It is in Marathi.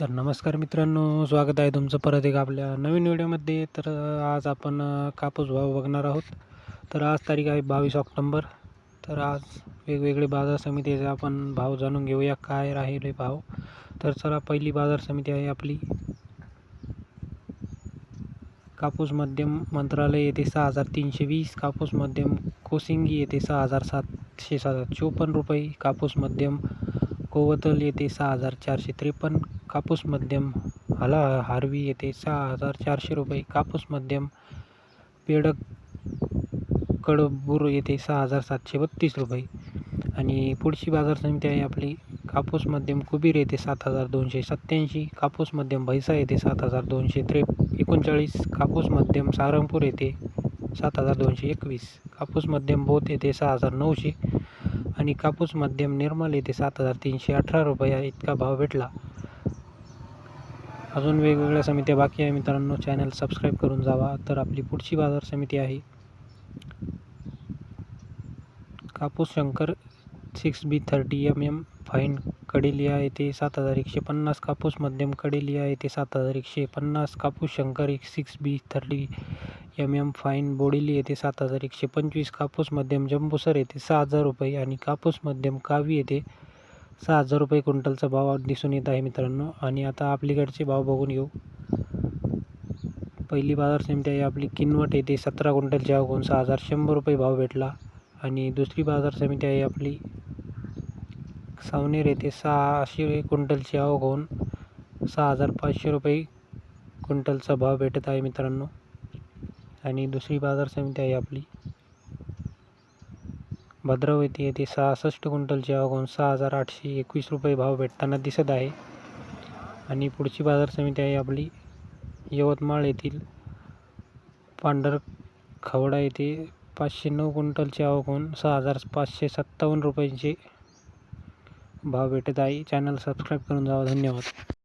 तर नमस्कार मित्रांनो स्वागत आहे तुमचं परत एक आपल्या नवीन व्हिडिओमध्ये. तर आज आपण कापूस भाव बघणार आहोत. तर आज तारीख आहे बावीस ऑक्टोंबर. तर आज वेगवेगळे बाजार समितीचे आपण भाव जाणून घेऊया काय राहिले भाव. तर चला पहिली बाजार समिती आहे आपली. कापूस मध्यम मंत्रालय येथे सहा हजार तीनशे वीस कापूस मध्यम कोसिंगी येथे सहा हजार सातशे सात चोपन्न रुपये कापूस मध्यम कोवतल येथे सहा हजार चारशे त्रेपन्न कापूस मध्यम हला हारवी येथे सहा हजार चारशे रुपये कापूस मध्यम पेडक कडबूर येथे सहा हजार सातशे बत्तीस रुपये आणि पुढची बाजार समिती आहे आपली. कापूस मध्यम कुबीर येथे सात हजार दोनशे सत्त्याऐंशी कापूस मध्यम भैसा येथे सात हजार दोनशे त्रे एकोणचाळीस कापूस मध्यम सारंगपूर येथे सात हजार दोनशे एकवीस कापूस मध्यम बोत येथे सहा हजार नऊशे आणि कापूस मध्यम निर्मल येथे सात हजार तीनशे अठरा रुपये इतका भाव भेटला. अजून वेगवेगळ्या समित्या बाकी आहे मित्रांनो. चॅनल सबस्क्राईब करून जावा. तर आपली पुढची बाजार समिती आहे. कापूस Shankar six B thirty M M fine Kadelia येथे सात हजार एकशे पन्नास कापूस मध्यम कडेलिया येथे सात हजार एकशे पन्नास कापूस शंकर एक six B thirty M M fine Bodeli येथे सात हजार एकशे पंचवीस कापूस मध्यम जंबूसर येथे सहा हजार रुपये आणि कापूस मध्यम कावी येथे सहा हजार रुपये क्विंटलचा भाव दिसून येत आहे मित्रांनो. आणि आता आपलीकडचे भाव बघून घेऊ. पहिली बाजार समिती आहे आपली. किनवट येथे सतरा क्विंटलची आवकून सहा हजार शंभर रुपये भाव भेटला. आणि दुसरी बाजार समिती आहे आपली. सावनेर येथे सहाशे क्विंटलची आवक होऊन सहा हजार पाचशे रुपये क्विंटलचा भाव भेटत आहे मित्रांनो. आणि दुसरी बाजार समिती आहे आपली. भद्रावती येथे सहासष्ट क्विंटलची आवक सहा हजार आठशे एकवीस रुपये भाव भेटताना दिसत आहे. आणि पुढची बाजार समिती आहे आपली यवतमाळ येथील पांढर खवडा येथे पाचशे नऊ क्विंटलची आवक होऊन सहा हजार पाचशे सत्तावन्न रुपयांचे भाव भेटत आहे. चॅनल सबस्क्राईब करून जावा. धन्यवाद.